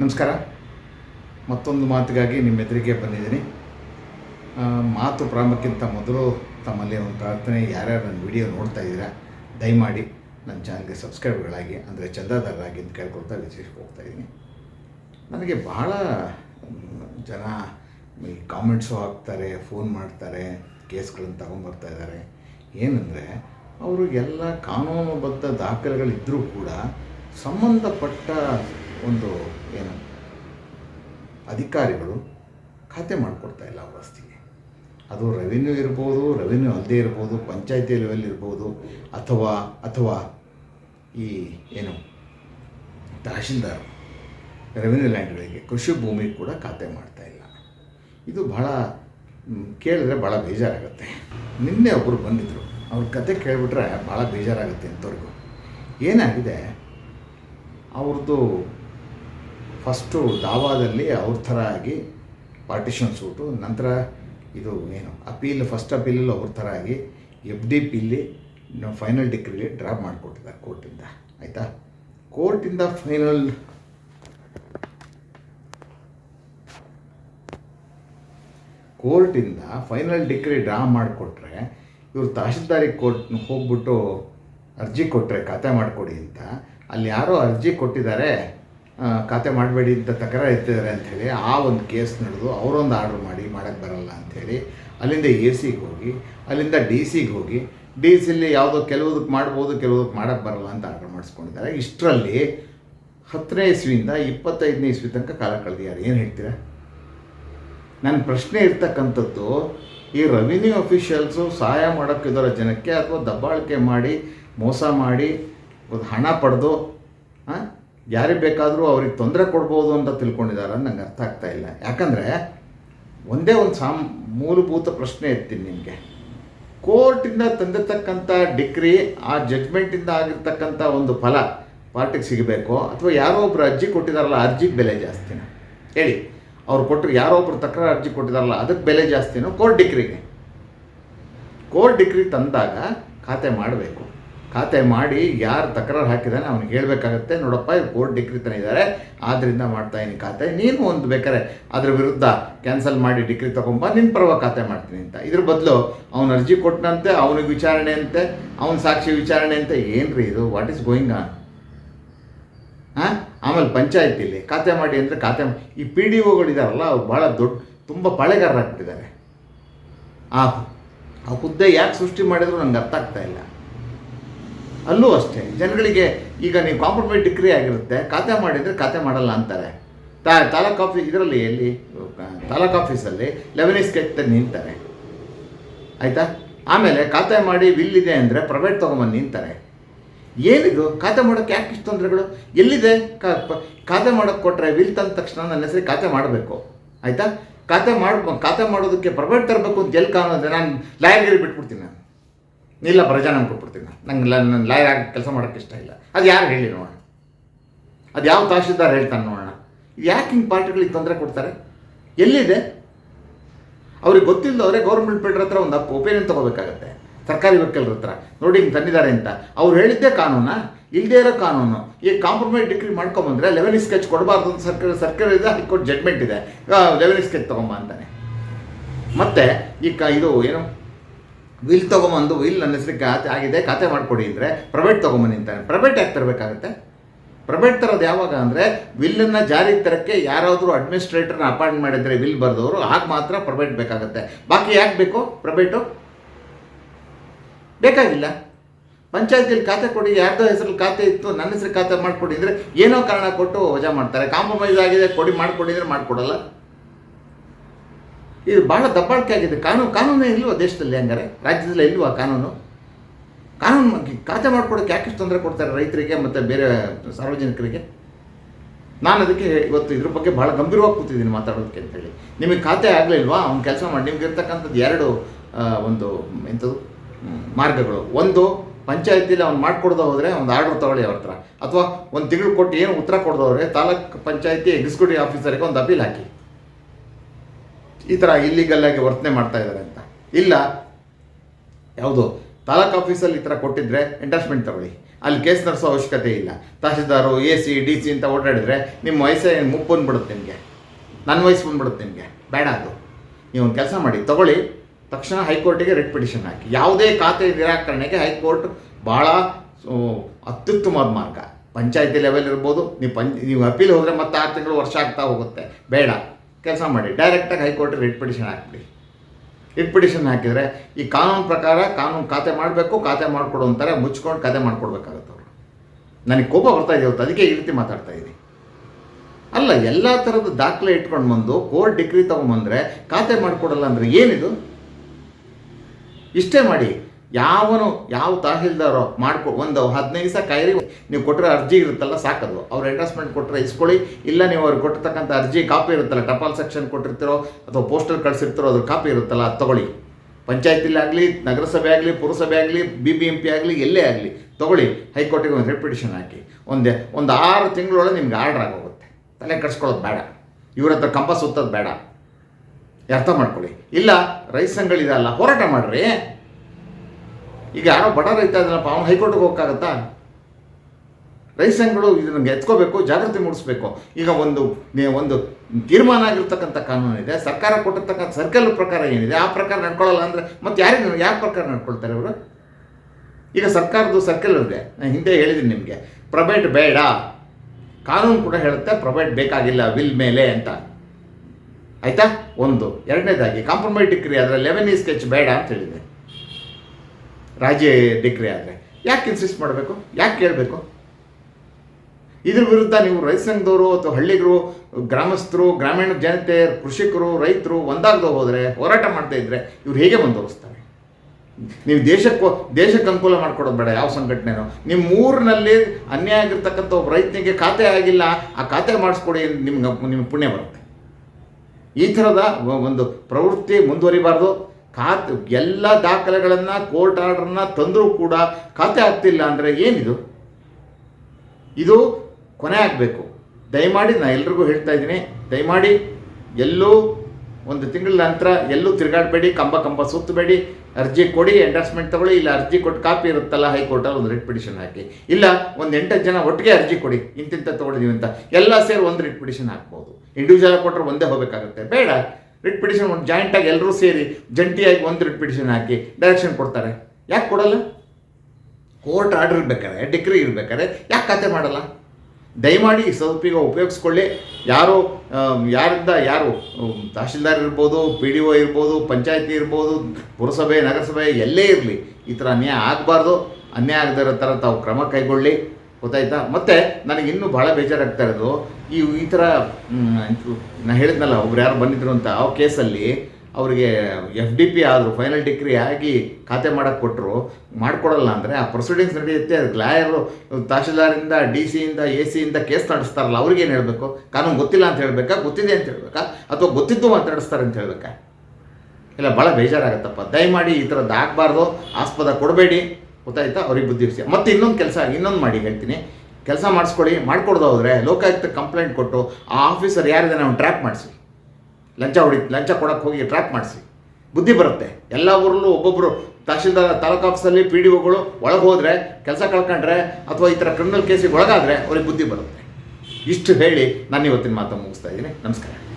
ನಮಸ್ಕಾರ. ಮತ್ತೊಂದು ಮಾತಿಗಾಗಿ ನಿಮ್ಮ ಎದುರಿಗೆ ಬಂದಿದ್ದೀನಿ ಮಾತು ಪ್ರಾರಂಭಕ್ಕಿಂತ ಮೊದಲು ತಮ್ಮಲ್ಲಿ ಒಂದು ಪ್ರಾರ್ಥನೆ, ಯಾರ್ಯಾರು ನನ್ನ ವಿಡಿಯೋ ನೋಡ್ತಾ ಇದ್ದೀರಾ, ದಯಮಾಡಿ ನನ್ನ ಚಾನಲ್ಗೆ ಸಬ್ಸ್ಕ್ರೈಬ್ಗಳಾಗಿ, ಅಂದರೆ ಚಂದಾದಾರರಾಗಿ ಅಂತ ಕೇಳ್ಕೊಳ್ತಾ ಹೋಗ್ತಾ ಇದ್ದೀನಿ. ನನಗೆ ಬಹಳ ಜನ ಈ ಕಾಮೆಂಟ್ಸು ಹಾಕ್ತಾರೆ, ಫೋನ್ ಮಾಡ್ತಾರೆ, ಕೇಸ್ಗಳನ್ನು ತಗೊಂಬರ್ತಾ ಇದ್ದಾರೆ. ಏನಂದರೆ, ಅವರು ಎಲ್ಲ ಕಾನೂನುಬದ್ಧ ದಾಖಲೆಗಳಿದ್ದರೂ ಕೂಡ ಸಂಬಂಧಪಟ್ಟ ಒಂದು ಏನು ಅಧಿಕಾರಿಗಳು ಖಾತೆ ಮಾಡಿಕೊಡ್ತಾ ಇಲ್ಲ ಅವ್ರ ಆಸ್ತಿಗೆ. ಅದು ರೆವಿನ್ಯೂ ಇರ್ಬೋದು ರೆವಿನ್ಯೂ ಅಲ್ಲದೆ ಇರ್ಬೋದು, ಪಂಚಾಯತಿ ಲೆವೆಲ್ ಇರ್ಬೋದು, ಅಥವಾ ಅಥವಾ ಈ ಏನು ತಹಶೀಲ್ದಾರ್ ರೆವಿನ್ಯೂ ಲ್ಯಾಂಡ್ಗಳಿಗೆ ಕೃಷಿ ಭೂಮಿ ಕೂಡ ಖಾತೆ ಮಾಡ್ತಾ ಇಲ್ಲ. ಇದು ಭಾಳ ಕೇಳಿದ್ರೆ ಭಾಳ ಬೇಜಾರಾಗುತ್ತೆ. ನಿನ್ನೆ ಒಬ್ಬರು ಬಂದಿದ್ದರು ಅವ್ರ ಕತೆ ಕೇಳಿಬಿಟ್ರೆ ಭಾಳ ಬೇಜಾರಾಗುತ್ತೆ ಅಂತವ್ರಿಗೂ. ಏನಾಗಿದೆ? ಅವ್ರದ್ದು ಫಸ್ಟು ದಾವಾದಲ್ಲಿ ಅವ್ರ ಥರ ಆಗಿ ಪಾರ್ಟಿಷನ್ ಸೂಟು ನಂತರ ಇದು ಏನು ಅಪೀಲ್ ಫಸ್ಟ್ ಅಪೀಲಲ್ಲಿ ಅವ್ರ ಥರ ಆಗಿ ಎಫ್ ಡಿ ಪಿಲಿ ಫೈನಲ್ ಡಿಗ್ರಿಗೆ ಡ್ರಾಪ್ ಮಾಡಿಕೊಟ್ಟಿದ್ದಾರೆ ಕೋರ್ಟಿಂದ ಆಯಿತಾ? ಕೋರ್ಟಿಂದ ಫೈನಲ್ ಕೋರ್ಟಿಂದ ಫೈನಲ್ ಡಿಗ್ರಿ ಡ್ರಾ ಮಾಡಿಕೊಟ್ರೆ ಇವರು ತಹಶೀಲ್ದಾರಿ ಕೋರ್ಟ್ ಹೋಗ್ಬಿಟ್ಟು ಅರ್ಜಿ ಕೊಟ್ಟರೆ ಖಾತೆ ಮಾಡಿಕೊಡಿ ಅಂತ. ಅಲ್ಲಿ ಯಾರೋ ಅರ್ಜಿ ಕೊಟ್ಟಿದ್ದಾರೆ ಖಾತೆ ಮಾಡಬೇಡಿ ಅಂತ ತಕರ ಎತ್ತಿದ್ದಾರೆ ಅಂಥೇಳಿ ಆ ಒಂದು ಕೇಸ್ ನಡೆದು ಅವರೊಂದು ಆರ್ಡ್ರ್ ಮಾಡಿ ಮಾಡೋಕ್ಕೆ ಬರಲ್ಲ ಅಂಥೇಳಿ ಅಲ್ಲಿಂದ ಎ ಸಿಗೆ ಹೋಗಿ, ಅಲ್ಲಿಂದ ಡಿ ಸಿಗೆ ಹೋಗಿ ಡಿ ಸಿಲಿ ಯಾವುದೋ ಕೆಲವುದಕ್ಕೆ ಮಾಡ್ಬೋದು ಕೆಲವುದಕ್ಕೆ ಮಾಡೋಕ್ಕೆ ಬರಲ್ಲ ಅಂತ ಆರ್ಡ್ರ್ ಮಾಡಿಸ್ಕೊಂಡಿದ್ದಾರೆ. ಇಷ್ಟರಲ್ಲಿ ಹತ್ತನೇ ಇಸ್ವಿಯಿಂದ ಇಪ್ಪತ್ತೈದನೇ ಇಸ್ವಿ ತನಕ ಕಾಲ ಕಳೆದಿದ್ದಾರೆ ಏನು ಹೇಳ್ತೀರಾ? ನನ್ನ ಪ್ರಶ್ನೆ ಇರ್ತಕ್ಕಂಥದ್ದು, ಈ ರೆವಿನ್ಯೂ ಅಫಿಷಿಯಲ್ಸು ಸಹಾಯ ಮಾಡೋಕ್ಕಿದ್ದಾರೆ ಜನಕ್ಕೆ ಅಥವಾ ದಬ್ಬಾಳಿಕೆ ಮಾಡಿ, ಮೋಸ ಮಾಡಿ, ಒಂದು ಹಣ ಪಡೆದು ಯಾರಿಗೆ ಬೇಕಾದರೂ ಅವ್ರಿಗೆ ತೊಂದರೆ ಕೊಡ್ಬೋದು ಅಂತ ತಿಳ್ಕೊಂಡಿದ್ದಾರೆ ನಂಗೆ ಅರ್ಥ ಆಗ್ತಾ ಇಲ್ಲ. ಯಾಕಂದರೆ ಒಂದೇ ಒಂದು ಸಾಮ್, ಮೂಲಭೂತ ಪ್ರಶ್ನೆ ಇರ್ತೀನಿ ನಿಮಗೆ. ಕೋರ್ಟಿಂದ ತಂದಿರ್ತಕ್ಕಂಥ ಡಿಗ್ರಿ ಆ ಜಡ್ಜ್ಮೆಂಟಿಂದ ಆಗಿರ್ತಕ್ಕಂಥ ಒಂದು ಫಲ ಪಾರ್ಟಿಗೆ ಸಿಗಬೇಕು, ಅಥವಾ ಯಾರೋ ಒಬ್ರು ಅರ್ಜಿ ಕೊಟ್ಟಿದಾರಲ್ಲ, ಅರ್ಜಿಗೆ ಬೆಲೆ ಜಾಸ್ತಿನ? ಹೇಳಿ. ಅವ್ರು ಕೊಟ್ಟರು ಯಾರೋ ಒಬ್ರು ತಕರಾರು ಅರ್ಜಿ ಕೊಟ್ಟಿದಾರಲ್ಲ ಅದಕ್ಕೆ ಬೆಲೆ ಜಾಸ್ತಿನೋ? ಕೋರ್ಟ್ ಡಿಗ್ರಿಗೆ ಕೋರ್ಟ್ ಡಿಗ್ರಿ ತಂದಾಗ ಖಾತೆ ಮಾಡಬೇಕು. ಖಾತೆ ಮಾಡಿ ಯಾರು ತಕರಾರು ಹಾಕಿದ್ದಾನೆ ಅವ್ನಿಗೆ ಹೇಳಬೇಕಾಗತ್ತೆ. ನೋಡಪ್ಪ, ಇವ್ರು ಕೋರ್ಟ್ ಡಿಗ್ರಿ ತಂದಿದ್ದಾರೆ ಆದ್ದರಿಂದ ಮಾಡ್ತಾ ಇದೀನಿ ಖಾತೆ. ನೀನು ಒಂದು ಬೇಕಾರೆ ಅದ್ರ ವಿರುದ್ಧ ಕ್ಯಾನ್ಸಲ್ ಮಾಡಿ ಡಿಗ್ರಿ ತೊಗೊಂಬ ನಿನ್ನ ಪರವಾಗಿ ಖಾತೆ ಮಾಡ್ತೀನಿ ಅಂತ. ಇದ್ರ ಬದಲು ಅವ್ನು ಅರ್ಜಿ ಕೊಟ್ಟನಂತೆ ಅವನಿಗೆ ವಿಚಾರಣೆ ಅಂತೆ, ಅವನ ಸಾಕ್ಷಿ ವಿಚಾರಣೆ ಅಂತೆ. ಏನು ರೀ ಇದು? ವಾಟ್ ಈಸ್ ಗೋಯಿಂಗ್ ಆನ್ ಹಾಂ? ಆಮೇಲೆ ಪಂಚಾಯತಿಲಿ ಖಾತೆ ಮಾಡಿ ಅಂದರೆ ಖಾತೆ ಈ ಪಿ ಡಿ ಒಗಳಿದಾರಲ್ಲ ಅವ್ರು ಭಾಳ ದೊಡ್ಡ, ತುಂಬ ಪಾಳೆಗಾರರಾಗ್ಬಿಟ್ಟಿದ್ದಾರೆ. ಆ ಆ ಹುದ್ದೆ ಯಾಕೆ ಸೃಷ್ಟಿ ಮಾಡಿದ್ರು ನಂಗೆ ಅರ್ಥ ಆಗ್ತಾ ಇಲ್ಲ. ಅಲ್ಲೂ ಅಷ್ಟೇ, ಜನಗಳಿಗೆ ಈಗ ನೀವು ಕಾಂಪ್ರಮೈಸ್ ಡಿಗ್ರಿ ಆಗಿರುತ್ತೆ, ಖಾತೆ ಮಾಡಿದರೆ ಖಾತೆ ಮಾಡಲ್ಲ ಅಂತಾರೆ. ತಾ, ತಾಲೂಕ್ ಆಫೀಸ್ ಇದರಲ್ಲಿ ಎಲ್ಲಿ? ತಾಲೂಕ್ ಆಫೀಸಲ್ಲಿ ಲೆವೆನಿ ಕೆಟ್ಟದ ನಿಂತಾರೆ. ಆಯಿತಾ? ಆಮೇಲೆ ಖಾತೆ ಮಾಡಿ ಬಿಲ್ ಇದೆ ಅಂದರೆ ಪ್ರೈವೇಟ್ ತೊಗೊಂಬಂದು ನಿಂತಾರೆ. ಏನಿದು? ಖಾತೆ ಮಾಡೋಕ್ಕೆ ಯಾಕೆ ಇಷ್ಟು ತೊಂದರೆಗಳು? ಎಲ್ಲಿದೆ? ಖಾತೆ ಮಾಡೋಕ್ಕೆ ಕೊಟ್ಟರೆ ವಿಲ್ ತಂದ ತಕ್ಷಣ ನನ್ನ ಹೆಸರಿಗೆ ಖಾತೆ ಮಾಡಬೇಕು. ಆಯಿತಾ? ಖಾತೆ ಮಾಡ, ಖಾತೆ ಮಾಡೋದಕ್ಕೆ ಪ್ರೈವೇಟ್ ತರಬೇಕು ಅಂತ ಎಲ್ಲಿ ಇದೆ ನಾನು ಲಾಯರ್ಗಿರಿ ಬಿಟ್ಬಿಡ್ತೀನಿ ನಾನು. ಇಲ್ಲ ಪ್ರಜಾ ನಾನು ಕೊಟ್ಬಿಡ್ತೀನಿ. ನಂಗೆ ನನ್ನ ಲಾಯರ್ ಆಗಿ ಕೆಲಸ ಮಾಡೋಕ್ಕೆ ಇಷ್ಟ ಇಲ್ಲ. ಅದು ಯಾರು ಹೇಳಿ ನೋಡೋಣ ಅದು ಯಾವ ತಹಶೀಲ್ದಾರ್ ಹೇಳ್ತಾನೆ ನೋಡೋಣ ಯಾಕೆ ಹಿಂಗೆ ಪಾರ್ಟಿಗಳಿಗೆ ತೊಂದರೆ ಕೊಡ್ತಾರೆ? ಎಲ್ಲಿದೆ? ಅವ್ರಿಗೆ ಗೊತ್ತಿಲ್ಲದವ್ರೆ ಗೌರ್ಮೆಂಟ್ ಬಿಲ್ಡರ್ ಹತ್ರ ಒಂದು ಒಪಿನಿಯನ್ ತೊಗೋಬೇಕಾಗತ್ತೆ. ಸರ್ಕಾರಿ ವಕೀಲರ ಹತ್ರ. ನೋಡಿ ಹಿಂಗೆ ತಂದಿದ್ದಾರೆ ಅಂತ. ಅವ್ರು ಹೇಳಿದ್ದೇ ಕಾನೂನಾ? ಇಲ್ಲದೇ ಇರೋ ಕಾನೂನು. ಈ ಕಾಂಪ್ರಮೈಸ್ ಡಿಗ್ರಿ ಮಾಡ್ಕೊಂಬಂದ್ರೆ ಲೆವೆನ್ ಸ್ಕೆಚ್ ಕೊಡಬಾರ್ದು ಅಂತ ಸರ್ಕಾರ ಸರ್ಕಾರ ಇದೆ, ಹೈಕೋರ್ಟ್ ಜಡ್ಮೆಂಟ್ ಇದೆ. ಲೆವೆನ್ ಸ್ಕೆಚ್ ತೊಗೊಂಬ ಅಂತಾನೆ. ಮತ್ತೆ ಈಗ ಇದು ಏನು ವಿಲ್ ತೊಗೊಂಬಂದು ವಿಲ್ ನನ್ನ ಹೆಸರು ಖಾತೆ ಆಗಿದೆ, ಖಾತೆ ಮಾಡಿಕೊಡಿ ಅಂದರೆ ಪ್ರೈವೇಟ್ ತೊಗೊಂಬಂದು ನಿಂತಾನೆ ಪ್ರೈವೇಟ್ ಯಾಕೆ ತರಬೇಕಾಗತ್ತೆ? ಪ್ರೈವೇಟ್ ತರೋದು ಯಾವಾಗ ಅಂದರೆ ವಿಲ್ಲನ್ನು ಜಾರಿ ತರಕ್ಕೆ ಯಾರಾದರೂ ಅಡ್ಮಿನಿಸ್ಟ್ರೇಟರ್ನ ಅಪಾಯಿಂಟ್ ಮಾಡಿದರೆ ವಿಲ್ ಬರೆದವರು, ಆಗ ಮಾತ್ರ ಪ್ರೈವೇಟ್ ಬೇಕಾಗುತ್ತೆ. ಬಾಕಿ ಯಾಕೆ ಬೇಕು ಪ್ರೈವೇಟು ಬೇಕಾಗಿಲ್ಲ. ಪಂಚಾಯತಿಯಲ್ಲಿ ಖಾತೆ ಕೊಡಿ, ಯಾರ್ದೋ ಹೆಸರಲ್ಲಿ ಖಾತೆ ಇತ್ತು, ನನ್ನ ಹೆಸರು ಖಾತೆ ಮಾಡಿಕೊಡಿ ಅಂದರೆ ಏನೋ ಕಾರಣ ಕೊಟ್ಟು ವಜಾ ಮಾಡ್ತಾರೆ. ಕಾಂಪ್ರಮೈಸ್ ಆಗಿದೆ, ಕೊಡಿ, ಮಾಡಿಕೊಡಿ ಅಂದರೆ ಮಾಡಿಕೊಡಲ್ಲ. ಇದು ಭಾಳ ದಬ್ಬಾಳಿಕೆ ಆಗಿದೆ. ಕಾನೂನು, ಕಾನೂನೇ ಇಲ್ವಾ ದೇಶದಲ್ಲಿ ಹಂಗಾರೆ? ರಾಜ್ಯದಲ್ಲಿ ಇಲ್ವಾ ಕಾನೂನು? ಕಾನೂನು ಖಾತೆ ಮಾಡ್ಕೊಡೋಕ್ಕೆ ಯಾಕೆ ತೊಂದರೆ ಕೊಡ್ತಾರೆ ರೈತರಿಗೆ ಮತ್ತು ಬೇರೆ ಸಾರ್ವಜನಿಕರಿಗೆ? ನಾನು ಅದಕ್ಕೆ ಇವತ್ತು ಇದ್ರ ಬಗ್ಗೆ ಭಾಳ ಗಂಭೀರವಾಗಿ ಕೂತಿದ್ದೀನಿ ಮಾತಾಡೋದಕ್ಕೆ ಅಂತೇಳಿ ನಿಮಗೆ ಖಾತೆ ಆಗಲಿಲ್ವಾ ಅವ್ನು ಕೆಲಸ ಮಾಡಿ ನಿಮ್ಗೆ ಇರ್ತಕ್ಕಂಥದ್ದು ಎರಡು ಒಂದು ಎಂಥದ್ದು ಮಾರ್ಗಗಳು. ಒಂದು ಪಂಚಾಯತಿಲಿ ಅವ್ನು ಮಾಡ್ಕೊಡ್ದೆ ಹೋದರೆ ಒಂದು ಆರ್ಡರ್ ತೊಗೊಳ್ಳಿ ಅವ್ರ ಹತ್ರ. ಅಥವಾ ಒಂದು ತಿಂಗಳು ಕೊಟ್ಟು ಏನು ಉತ್ತರ ಕೊಡ್ದವ್ರೆ ತಾಲೂಕ್ ಪಂಚಾಯತಿ ಎಕ್ಸಿಕ್ಯೂಟಿವ್ ಆಫೀಸರ್ಗೆ ಒಂದು ಅಪೀಲ್ ಹಾಕಿ. ಈ ಥರ ಇಲ್ಲಿಗಲ್ಲಾಗಿ ವರ್ತನೆ ಮಾಡ್ತಾ ಇದ್ದಾರೆ ಅಂತ. ಇಲ್ಲ, ಯಾವುದು? ತಾಲೂಕು ಆಫೀಸಲ್ಲಿ ಈ ಥರ ಕೊಟ್ಟಿದ್ರೆ ಎಂಡರ್ಸ್ಮೆಂಟ್ ತಗೊಳ್ಳಿ. ಅಲ್ಲಿ ಕೇಸ್ ನಡೆಸೋ ಅವಶ್ಯಕತೆ ಇಲ್ಲ. Tahsildar A C D C ಅಂತ ಓಡಾಡಿದ್ರೆ ನಿಮ್ಮ ವಯಸ್ಸೇ ಮುಪ್ಪು ಬಂದ್ಬಿಡುತ್ತೆ ನಿಮಗೆ. ನನ್ನ ವಯಸ್ಸು ಬಂದ್ಬಿಡುತ್ತೆ ನಿಮಗೆ. ಬೇಡ ಅದು. ನೀವು ಒಂದು ಕೆಲಸ ಮಾಡಿ, ತಗೊಳ್ಳಿ. ತಕ್ಷಣ ಹೈಕೋರ್ಟಿಗೆ ರೆಡ್ ಪಿಟಿಷನ್ ಹಾಕಿ. ಯಾವುದೇ ಖಾತೆ ನಿರಾಕರಣೆಗೆ ಹೈಕೋರ್ಟ್ ಭಾಳ ಅತ್ಯುತ್ತಮವಾದ ಮಾರ್ಗ. ಪಂಚಾಯತಿ ಲೆವೆಲ್ ಇರ್ಬೋದು, ನೀವು ಪಂಚ್, ನೀವು ಅಪೀಲ್ ಹೋದರೆ ಮತ್ತೆ ಆರು ತಿಂಗಳು ವರ್ಷ ಆಗ್ತಾ ಹೋಗುತ್ತೆ. ಬೇಡ. ಕೆಲಸ ಮಾಡಿ. ಡೈರೆಕ್ಟಾಗಿ ಹೈಕೋರ್ಟ್ ರಿಟ್ ಪಿಟಿಷನ್ ಹಾಕ್ಬಿಡಿ. ರಿಟ್ ಪಿಟಿಷನ್ ಹಾಕಿದರೆ ಈ ಕಾನೂನು ಪ್ರಕಾರ ಕಾನೂನು ಖಾತೆ ಮಾಡಬೇಕು, ಖಾತೆ ಮಾಡಿಕೊಡು ಅಂತಾರೆ, ಮುಚ್ಕೊಂಡು ಖಾತೆ ಮಾಡಿಕೊಡ್ಬೇಕಾಗತ್ತೆ ಅವರು. ನನಗೆ ಕೋಪ ಬರ್ತಾ ಇದೆ ಅದಕ್ಕೆ ಈ ರೀತಿ ಮಾತಾಡ್ತಾ ಇದ್ದೀನಿ ಅಲ್ಲ, ಎಲ್ಲ ಥರದ ದಾಖಲೆ ಇಟ್ಕೊಂಡು ಬಂದು ಕೋರ್ಟ್ ಡಿಗ್ರಿ ತೊಗೊಂಬಂದರೆ ಖಾತೆ ಮಾಡಿಕೊಡಲ್ಲ ಅಂದರೆ ಏನಿದು? ಇಷ್ಟೇ ಮಾಡಿ. ಯಾವನು ಯಾವ ತಹಸೀಲ್ದಾರೋ ಮಾಡ್ಕೊ, ಒಂದು ಹದಿನೈದು ದಿವಸ ಕಾಯಿರಿ ನೀವು ಕೊಟ್ಟರೆ ಅರ್ಜಿ ಇರುತ್ತಲ್ಲ ಸಾಕದು. ಅವ್ರು ಅಡ್ರೆಸ್ಮೆಂಟ್ ಕೊಟ್ಟರೆ ಇಸ್ಕೊಳ್ಳಿ. ಇಲ್ಲ ನೀವು ಅವ್ರಿಗೆ ಕೊಟ್ಟಿರ್ತಕ್ಕಂಥ ಅರ್ಜಿ ಕಾಪಿ ಇರುತ್ತಲ್ಲ, ಟಪಾಲ್ ಸೆಕ್ಷನ್ ಕೊಟ್ಟಿರ್ತೀರೋ, ಅಥವಾ ಪೋಸ್ಟರ್ ಕಳಿಸಿರ್ತಿರೋ, ಅದ್ರ ಕಾಪಿ ಇರುತ್ತಲ್ಲ, ಅದು ತಗೊಳ್ಳಿ. ಪಂಚಾಯತಿಲಿ ಆಗಲಿ, ನಗರಸಭೆ ಆಗಲಿ, ಪುರಸಭೆ ಆಗಲಿ ಬಿ ಬಿ ಎಂ ಪಿ ಆಗಲಿ, ಎಲ್ಲೇ ಆಗಲಿ, ತಗೊಳ್ಳಿ. ಹೈಕೋರ್ಟಿಗೆ ಒಂದು ರೆಪಿಟೇಷನ್ ಹಾಕಿ. ಒಂದೇ, ಒಂದು ಆರು ತಿಂಗಳೊಳಗೆ ನಿಮ್ಗೆ ಆರ್ಡ್ರ್ ಆಗೋಗುತ್ತೆ. ತಲೆ ಕಟ್ಸ್ಕೊಳ್ಳೋದು ಬೇಡ. ಇವ್ರ ಹತ್ರ ಕಂಪಸ್ ಸುತ್ತೋದು ಬೇಡ. ಅರ್ಥ ಮಾಡ್ಕೊಳ್ಳಿ. ಇಲ್ಲ ರೈತ ಸಂಘಗಳಿದಲ್ಲ ಹೋರಾಟ ಮಾಡ್ರಿ. ಈಗ ಯಾರೋ ಬಡ ರೈತ ಇದ್ದಾನಪ್ಪ ಅವ್ನು ಹೈಕೋರ್ಟ್ಗೆ ಹೋಗಕ್ಕಾಗತ್ತಾ? ರೈತ ಸಂಘಗಳು ಇದನ್ನು ಎತ್ಕೋಬೇಕು, ಜಾಗೃತಿ ಮೂಡಿಸ್ಬೇಕು. ಈಗ ಒಂದು ಒಂದು ತೀರ್ಮಾನ ಆಗಿರ್ತಕ್ಕಂಥ ಇದೆ ಸರ್ಕಾರ ಕೊಟ್ಟಿರ್ತಕ್ಕಂಥ ಸರ್ಕಲ್ ಪ್ರಕಾರ ಏನಿದೆ, ಆ ಪ್ರಕಾರ ನಡ್ಕೊಳ್ಳಲ್ಲ ಅಂದರೆ ಮತ್ತೆ ಯಾರಿಗೆ ಯಾವ ಪ್ರಕಾರ ನಡ್ಕೊಳ್ತಾರೆ ಅವರು ಈಗ ಸರ್ಕಾರದ್ದು ಸರ್ಕಲ್ ಇದೆ ನಾನು ಹಿಂದೆ ಹೇಳಿದ್ದೀನಿ ನಿಮಗೆ ಪ್ರೈವೇಟ್ ಬೇಡ. ಕಾನೂನು ಕೂಡ ಹೇಳುತ್ತೆ ಪ್ರೈವೇಟ್ ಬೇಕಾಗಿಲ್ಲ, ವಿಲ್ ಮೇಲೆ ಅಂತ. ಆಯಿತಾ? ಒಂದು. ಎರಡನೇದಾಗಿ ಕಾಂಪ್ರಮೈಸ್ ಡಿಗ್ರಿ ಆದರೆ ಲೆವೆನ್ ಈ ಸ್ಕೆಚ್ ಬೇಡ ಅಂತ ಹೇಳಿದೆ. ರಾಜ್ಯ ಡಿಗ್ರಿ ಆದರೆ. ಯಾಕೆ ಇನ್ಸಿಸ್ಟ್ ಮಾಡಬೇಕು? ಯಾಕೆ ಕೇಳಬೇಕು ಇದ್ರ ವಿರುದ್ಧ ನೀವು ರೈತ ಸಂಘದವರು ಅಥವಾ ಹಳ್ಳಿಗರು, ಗ್ರಾಮಸ್ಥರು, ಗ್ರಾಮೀಣ ಜನತೆ, ಕೃಷಿಕರು, ರೈತರು ಒಂದಾಗದ ಹೋದರೆ, ಹೋರಾಟ ಮಾಡ್ತಾ ಇದ್ರೆ ಇವ್ರು ಹೇಗೆ ಮುಂದುವರಿಸ್ತಾರೆ? ನೀವು ದೇಶಕ್ಕೂ, ದೇಶಕ್ಕೆ ಅನುಕೂಲ ಮಾಡ್ಕೊಡೋದು ಬೇಡ ಯಾವ ಸಂಘಟನೆನೋ. ನಿಮ್ಮ ಊರಿನಲ್ಲಿ ಅನ್ಯಾಯ ಆಗಿರ್ತಕ್ಕಂಥ ಒಬ್ಬ ರೈತನಿಗೆ ಖಾತೆ ಆಗಿಲ್ಲ, ಆ ಖಾತೆ ಮಾಡಿಸ್ಕೊಡಿ ನಿಮ್ಗೆ ನಿಮ್ಗೆ ಪುಣ್ಯ ಬರುತ್ತೆ. ಈ ಥರದ ಒಂದು ಪ್ರವೃತ್ತಿ ಮುಂದುವರಿಬಾರ್ದು. ಖಾತೆ ಎಲ್ಲ ದಾಖಲೆಗಳನ್ನು ಕೋರ್ಟ್ ಆರ್ಡರ್ನ ತಂದರೂ ಕೂಡ ಖಾತೆ ಆಗ್ತಿಲ್ಲ ಅಂದರೆ ಏನಿದು? ಇದು ಕೊನೆ ಆಗಬೇಕು. ದಯಮಾಡಿ ನಾನು ಎಲ್ರಿಗೂ ಹೇಳ್ತಾ ಇದ್ದೀನಿ, ದಯಮಾಡಿ ಎಲ್ಲೂ ಒಂದು ತಿಂಗಳ ನಂತರ ಎಲ್ಲೂ ತಿರುಗಾಡಬೇಡಿ, ಕಂಬ ಕಂಬ ಸುತ್ತಬೇಡಿ, ಅರ್ಜಿ ಕೊಡಿ ಎಂಡರ್ಸ್ಮೆಂಟ್ ತಗೊಳ್ಳಿ, ಇಲ್ಲ ಅರ್ಜಿ ಕೊಟ್ಟು ಕಾಪಿ ಇರುತ್ತಲ್ಲ ಹೈಕೋರ್ಟಲ್ಲಿ ಒಂದು ರಿಟ್ ಪಿಟಿಷನ್ ಹಾಕಿ. ಇಲ್ಲ ಒಂದು ಎಂಟು ಜನ ಒಟ್ಟಿಗೆ ಅರ್ಜಿ ಕೊಡಿ, ಇಂತಿಂತ ತೊಗೊಳಿದೀವಿ ಅಂತ. ಎಲ್ಲ ಸೇರಿ ಒಂದು ರಿಟ್ ಪಿಟಿಷನ್ ಹಾಕ್ಬೋದು. ಇಂಡಿವಿಜುವಲ್ ಕೊಟ್ಟರೆ ಒಂದೇ ಹೋಗಬೇಕಾಗುತ್ತೆ. ಬೇಡ. ರಿಟ್ ಪಿಟಿಷನ್ ಒಂದು ಜಾಯಿಂಟಾಗಿ ಎಲ್ಲರೂ ಸೇರಿ ಜಂಟಿಯಾಗಿ ಒಂದು ರಿಟ್ ಪಿಟಿಷನ್ ಹಾಕಿ ಡೈರೆಕ್ಷನ್ ಕೊಡ್ತಾರೆ. ಯಾಕೆ ಕೊಡಲ್ಲ? ಕೋರ್ಟ್ ಆರ್ಡರ್ ಇರಬೇಕಾದ್ರೆ ಡಿಗ್ರಿ ಇರ್ಬೇಕಾದ್ರೆ ಯಾಕೆ ಖಾತೆ ಮಾಡಲ್ಲ? ದಯಮಾಡಿ ಸದುಪಯೋಗ ಉಪಯೋಗಿಸ್ಕೊಳ್ಳಿ. ಯಾರು ಯಾರಿಂದ ಯಾರು ತಹಶೀಲ್ದಾರ್ ಇರ್ಬೋದು ಪಿ ಡಿ ಒ ಇರ್ಬೋದು, ಪಂಚಾಯತಿ ಇರ್ಬೋದು, ಪುರಸಭೆ, ನಗರಸಭೆ ಎಲ್ಲೇ ಇರಲಿ, ಈ ಥರ ಅನ್ಯಾಯ ಆಗಬಾರ್ದು. ಅನ್ಯಾಯ ಆಗದಿರೋ ಥರ ತಾವು ಕ್ರಮ ಕೈಗೊಳ್ಳಿ. ಗೊತ್ತಾಯ್ತಾ? ಮತ್ತೆ ನನಗೆ ಇನ್ನೂ ಭಾಳ ಬೇಜಾರಾಗ್ತಾ ಇರೋದು, ಈ ಈ ಥರ ನಾನು ಹೇಳಿದ್ನಲ್ಲ, ಒಬ್ರು ಯಾರು ಬಂದಿದ್ರು ಅಂತ, ಆ ಕೇಸಲ್ಲಿ ಅವರಿಗೆ ಎಫ್ ಡಿ ಪಿ ಆದರೂ ಫೈನಲ್ ಡಿಗ್ರಿ ಆಗಿ ಖಾತೆ ಮಾಡೋಕ್ಕೆ ಕೊಟ್ಟರು ಮಾಡ್ಕೊಡಲ್ಲ ಅಂದರೆ ಆ ಪ್ರೊಸೀಡಿಂಗ್ಸ್ ನಡೆಯುತ್ತೆ, ಅದಕ್ಕೆ ಲಾಯರು ತಹಶೀಲ್ದಾರಿಂದ ಡಿ ಸಿಯಿಂದ ಎ ಸಿಯಿಂದ ಕೇಸ್ ನಡೆಸ್ತಾರಲ್ಲ ಅವ್ರಿಗೇನು ಹೇಳಬೇಕು? ಕಾನೂನು ಗೊತ್ತಿಲ್ಲ ಅಂತ ಹೇಳಬೇಕಾ? ಗೊತ್ತಿದೆ ಅಂತ ಹೇಳಬೇಕಾ? ಅಥವಾ ಗೊತ್ತಿದ್ದು ಮಾತಾಡಿಸ್ತಾರೆ ಅಂತ ಹೇಳಬೇಕಾ? ಇಲ್ಲ ಭಾಳ ಬೇಜಾರಾಗತ್ತಪ್ಪ. ದಯಮಾಡಿ ಈ ಥರದ್ದು ಆಗಬಾರ್ದು, ಆಸ್ಪದ ಕೊಡಬೇಡಿ. ಗೊತ್ತಾಯ್ತಾ? ಅವ್ರಿಗೆ ಬುದ್ಧಿ ವಿಷಯ ಮತ್ತು ಇನ್ನೊಂದು ಕೆಲಸ, ಇನ್ನೊಂದು ಮಾಡಿ ಹೇಳ್ತೀನಿ. ಕೆಲಸ ಮಾಡಿಸ್ಕೊಳ್ಳಿ ಮಾಡಿಕೊಡ್ದು ಹೋದರೆ ಲೋಕಾಯುಕ್ತ ಕಂಪ್ಲೇಂಟ್ ಕೊಟ್ಟು ಆ ಆಫೀಸರ್ ಯಾರಿದೆ ನಾವು ಟ್ರ್ಯಾಪ್ ಮಾಡಿಸಿ. ಲಂಚ ಹೊಡಿ, ಲಂಚ ಕೊಡೋಕ್ಕೆ ಹೋಗಿ ಟ್ರ್ಯಾಪ್ ಮಾಡಿಸಿ. ಬುದ್ಧಿ ಬರುತ್ತೆ. ಎಲ್ಲ ಊರಲ್ಲೂ ಒಬ್ಬೊಬ್ಬರು ತಹಶೀಲ್ದಾರ್, ತಾಲೂಕು ಆಫೀಸಲ್ಲಿ ಪಿ ಡಿ ಒಗಳು ಒಳಗೆ ಹೋದರೆ, ಕೆಲಸ ಕಳ್ಕೊಂಡ್ರೆ ಅಥವಾ ಈ ಥರ ಕ್ರಿಮಿನಲ್ ಕೇಸಿಗೆ ಒಳಗಾದರೆ ಅವ್ರಿಗೆ ಬುದ್ಧಿ ಬರುತ್ತೆ. ಇಷ್ಟು ಹೇಳಿ ನಾನು ಇವತ್ತಿನ ಮಾತು ಮುಗಿಸ್ತಾ ಇದ್ದೀನಿ. ನಮಸ್ಕಾರ.